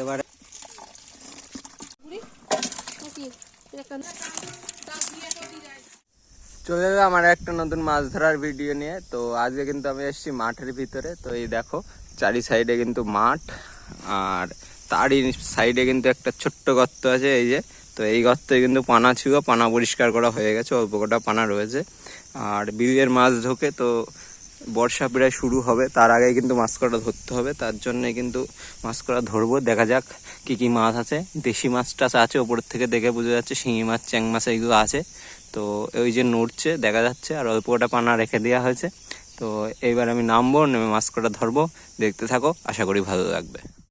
এবারে। চলে এলাম আমার একটা নতুন মাছ ধরার ভিডিও নিয়ে। তো আজকে কিন্তু আমি এসেছি মাঠের ভিতরে। তো এই দেখো, চারি সাইডে কিন্তু মাঠ, আর তারই সাইডে কিন্তু একটা ছোট্ট গর্ত আছে এই যে। তো এই গর্তে কিন্তু পানা ছিল, পানা পরিষ্কার করা হয়ে গেছে, অল্প কটা পানা রয়েছে। আর বিলের মাছ ঢোকে, তো বর্ষা প্রায় শুরু হবে, তার আগে কিন্তু মাছ কটা ধরতে হবে, তার জন্য কিন্তু মাছ কটা ধরবো। দেখা যাক কি কি মাছ আছে। দেশি মাছ টাছ আছে ওপর থেকে দেখে বোঝা যাচ্ছে শিঙি মাছ, চ্যাং মাছ এইগুলো আছে। তো ওই যে নড়ছে, দেখা যাচ্ছে, আর অল্প ওটা পানা রেখে দেওয়া হয়েছে। তো এইবার আমি নামবো, নেমে মাছ কটা ধরবো। দেখতে থাকো, আশা করি ভালো লাগবে।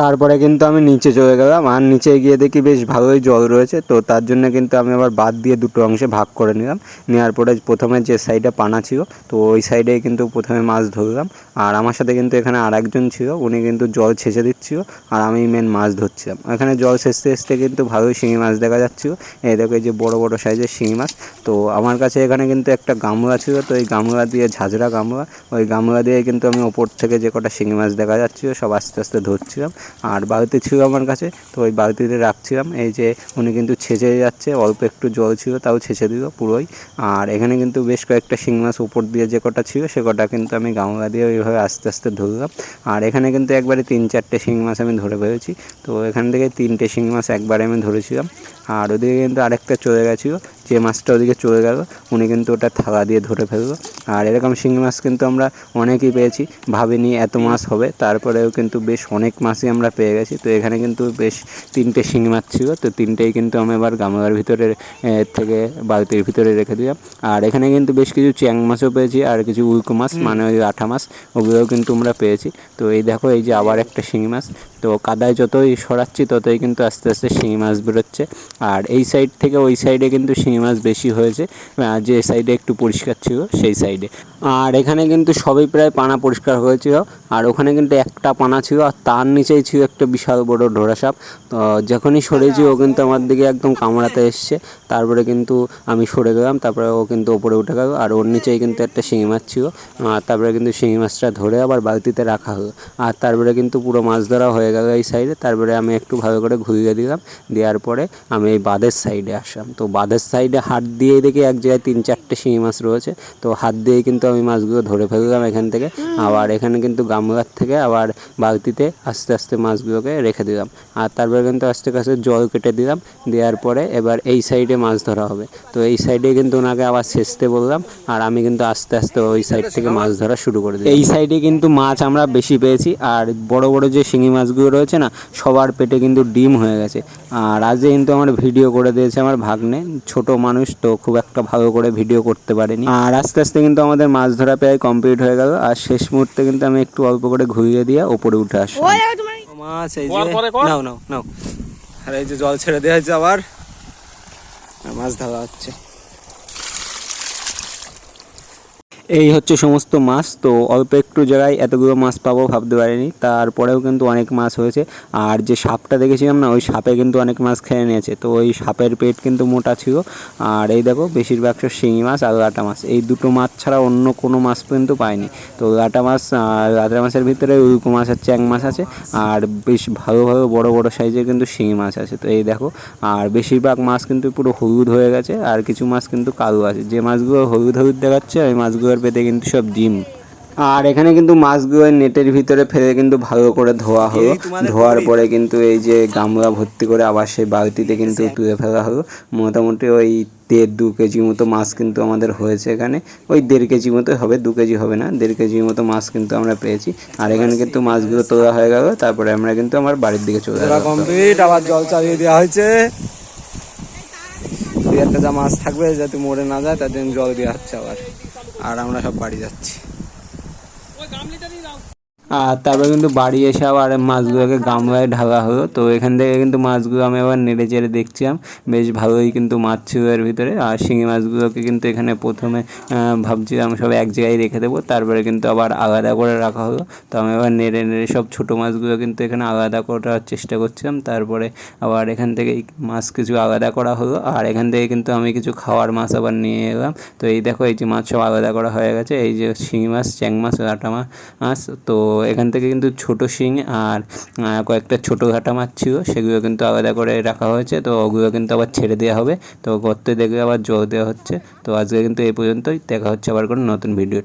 তারপরে কিন্তু আমি নিচে চলে গেলাম, আর নিচে গিয়ে দেখি বেশ ভালোই জল রয়েছে, তো তার জন্য কিন্তু আমি আবার বাদ দিয়ে দুটো অংশে ভাগ করে নিলাম। নেওয়ার পরে প্রথমে যে সাইডে পানা ছিল, তো ওই সাইডে কিন্তু প্রথমে মাছ ধরলাম। আর আমার সাথে কিন্তু এখানে আর একজন ছিল, উনি কিন্তু জল ছেঁচে দিচ্ছিল, আর আমি মেন মাছ ধরছিলাম। এখানে জল ছেঁচতে ছেঁচতে কিন্তু ভালোই শিঙি মাছ দেখা যাচ্ছিল। এই দেখো এই যে বড় বড় সাইজের শিঙি মাছ, তো আমার কাছে এখানে কিন্তু একটা গামলা ছিল, তো এই গামলা দিয়ে ঝাঁঝরা গামলা, ওই গামলা দিয়ে কিন্তু আমি ওপর থেকে যে কটা শিঙি মাছ দেখা যাচ্ছিল, সব আস্তে আস্তে ধরছিলাম। আর বালতি ছিল আমার কাছে, তো ওই বালতিতে রাখছিলাম। এই যে উনি কিন্তু ছেঁচে যাচ্ছে, অল্প একটু জল ছিল, তাও ছেঁচে দিল পুরোই। আর এখানে কিন্তু বেশ কয়েকটা শিং মাছ উপর দিয়ে যে কটা ছিল, সে কটা কিন্তু আমি গামলা দিয়ে ওইভাবে আস্তে আস্তে ধরলাম। আর এখানে কিন্তু একবারে তিন চারটে শিং মাছ আমি ধরে পেয়েছি তো এখান থেকে তিনটে শিং মাছ একবারে আমি ধরেছিলাম। আর ওদিকে কিন্তু আরেকটা চলে গেছিল যে মাছটা ওদিকে চলে গেল উনি কিন্তু ওটা থালা দিয়ে ধরে ফেলল। আর এরকম শিঙি মাছ কিন্তু আমরা অনেকই পেয়েছি ভাবিনি এত মাছ হবে। তারপরেও কিন্তু বেশ অনেক মাছই আমরা পেয়ে গেছি। তো এখানে কিন্তু বেশ তিনটে শিঙি মাছ ছিল। তো তিনটেই কিন্তু আমি এবার গামলার ভিতরে থেকে বালতির ভিতরে রেখে দিলাম। আর এখানে কিন্তু বেশ কিছু চ্যাং মাছও পেয়েছি আর কিছু উল্কো মাছ মানে ওই আঠা মাছ ওগুলোও কিন্তু আমরা পেয়েছি। তো এই দেখো এই যে আবার একটা শিঙি মাছ। তো কাদায় যতই সরাচ্ছি, ততই কিন্তু আস্তে আস্তে শিঙি মাছ বেরোচ্ছে। আর এই সাইড থেকে ওই সাইডে কিন্তু শিঙি মাছ বেশি হয়েছে। যে সাইডে একটু পরিষ্কার ছিল, সেই সাইডে আর এখানে কিন্তু সবই প্রায় পানা পরিষ্কার হয়েছিল। আর ওখানে কিন্তু একটা পানা ছিল, আর তার নিচেই ছিল একটা বিশাল বড় ডোরা সাপ। তো যখনই সরেছি, ও কিন্তু আমার দিকে একদম কামড়াতে এসছে। তারপরে কিন্তু আমি সরে গেলাম, তারপরে ও কিন্তু ওপরে উঠে গেল। আর ওর নিচেই কিন্তু একটা শিঙি মাছ ছিল। আর তারপরে কিন্তু শিঙি মাছটা ধরে আবার বালতিতে রাখা হলো। আর তারপরে কিন্তু পুরো মাছ ধরা হয়ে গেল এই সাইডে তারপরে আমি একটু ভালো করে ঘুরিয়ে দিলাম দেওয়ার পরে আমি এই বাঁধের সাইডে আসলাম। তো বাঁধের সাইডে হাত দিয়ে দেখি এক জায়গায় তিন চারটে শিঙি মাছ রয়েছে তো হাত দিয়ে কিন্তু আমি মাছগুলো ধরে ফেললাম এখান থেকে। আবার এখানে কিন্তু গামলার থেকে আবার বালতিতে আস্তে আস্তে মাছগুলোকে রেখে দিলাম। আর তারপরে কিন্তু আস্তে আস্তে জল কেটে দিলাম দেওয়ার পরে এবার এই সাইডে মাছ ধরা হবে। তো এই সাইডে কিন্তু ওনাকে আবার ছেঁচতে বললাম আর আমি কিন্তু আস্তে আস্তে ওই সাইড থেকে মাছ ধরা শুরু করে দিই এই সাইডে কিন্তু মাছ আমরা বেশি পেয়েছি আর বড় বড় যে শিঙি মাছগুলো রয়েছে না সবার পেটে কিন্তু ডিম হয়ে গেছে। আর আজকে কিন্তু আমার ভিডিও করে দিয়েছে আমার ভাগ্নে ছোট মানুষ তো খুব একটা ভালো করে ভিডিও করতে পারেনি। আর আস্তে আস্তে কিন্তু আমাদের মাছ ধরা প্রায় কমপ্লিট হয়ে গেল আর শেষ মুহূর্তে কিন্তু আমি একটু অল্প করে ঘুরিয়ে দিয়ে ওপরে উঠে আসলাম। মাছ এই যে নাও নাও নাও। আর এই যে জল ছেড়ে দেওয়া হয়েছে আবার আর মাছ ধরা হচ্ছে। এই হচ্ছে সমস্ত মাছ, তো অল্প একটু জায়গায় এতগুলো মাছ পাবো ভাবতে পারিনি। তারপরেও কিন্তু অনেক মাছ হয়েছে। আর যে সাপটা দেখেছিলাম না, ওই সাপে কিন্তু অনেক মাছ খেয়ে নিয়েছে। তো ওই সাপের পেট কিন্তু মোটা ছিল। আর এই দেখো, বেশিরভাগ সব শিঙি মাছ আর লাটা মাছ। এই দুটো মাছ ছাড়া অন্য কোনো মাছ কিন্তু পাইনি। তো লাটা মাছ লাটা মাছের ভিতরে উল্কো মাছ আর চ্যাং মাছ আছে। আর বেশ ভালো ভালো, বড় বড় সাইজের কিন্তু শিঙি মাছ আছে। তো এই দেখো, আর বেশিরভাগ মাছ কিন্তু পুরো হলুদ হয়ে গেছে। আর কিছু মাছ কিন্তু কালো আছে। যে মাছগুলো হলুদ হলুদ দেখাচ্ছে, ওই মাছগুলোর পেটে কিন্তু সব ডিম। আর এখানে কিন্তু মাছগুলো নেটের ভিতরে ফেলে কিন্তু ভালো করে ধোয়া হলো। ধোয়ার পরে কিন্তু এই যে গামলা ভর্তি করে আবার সেই বালতিতে কিন্তু তুলে ফেলা হলো। মোটামুটি ওই দেড় দু কেজি মতো মাছ কিন্তু আমাদের হয়েছে এখানে। ওই দেড় কেজি মতো হবে দু কেজি হবে না দেড় কেজি মতো মাছ কিন্তু আমরা পেয়েছি। আর এখানে কিন্তু মাছগুলো তোলা হয়ে গেল তারপরে আমরা কিন্তু আমার বাড়ির দিকে চলে গেলাম কমপ্লিট আবার জল চালিয়ে দেওয়া হয়েছে। দুই একটা যা মাছ থাকবে যাতে মরে না যায় তার জন্য জল দেওয়া হচ্ছে আবার। আর আমরা সব বাড়ি যাচ্ছি। আর তারপরে কিন্তু বাড়ি এসে আবার মাছগুলোকে গামলায় ঢালা হলো। তো এখান থেকে কিন্তু মাছগুলো আমি আবার নেড়ে চেড়ে দেখছিলাম। বেশ ভালোই কিন্তু মাছ ছিল এর ভিতরে। আর শিঙি মাছগুলোকে কিন্তু এখানে প্রথমে ভাবছিলাম সব এক জায়গায় রেখে দেবো। তারপরে কিন্তু আবার আলাদা করে রাখা হলো। তো আমি আবার নেড়ে নেড়ে সব ছোটো মাছগুলো কিন্তু এখানে আলাদা করার চেষ্টা করছিলাম। তারপরে আবার এখান থেকে মাছ কিছু আলাদা করা হলো। আর এখান থেকে কিন্তু আমি কিছু খাওয়ার মাছ আবার নিয়ে এলাম। তো এই দেখো, এই যে মাছ সব আলাদা করা হয়ে গেছে। এই যে শিঙি মাছ, চ্যাং মাছ, লাটা মাছ। তো এখান থেকে কিন্তু ছোট শিং আর কয়েকটা ছোটো ঘাটা মাছ ছিল, সেগুলো কিন্তু আলাদা করে রাখা হয়েছে। তো ওগুলো কিন্তু আবার ছেড়ে দেওয়া হবে। তো গর্তে দেখবে আবার জল দেওয়া হচ্ছে। তো আজকে কিন্তু এই পর্যন্তই। দেখা হচ্ছে আবার কোনো নতুন ভিডিও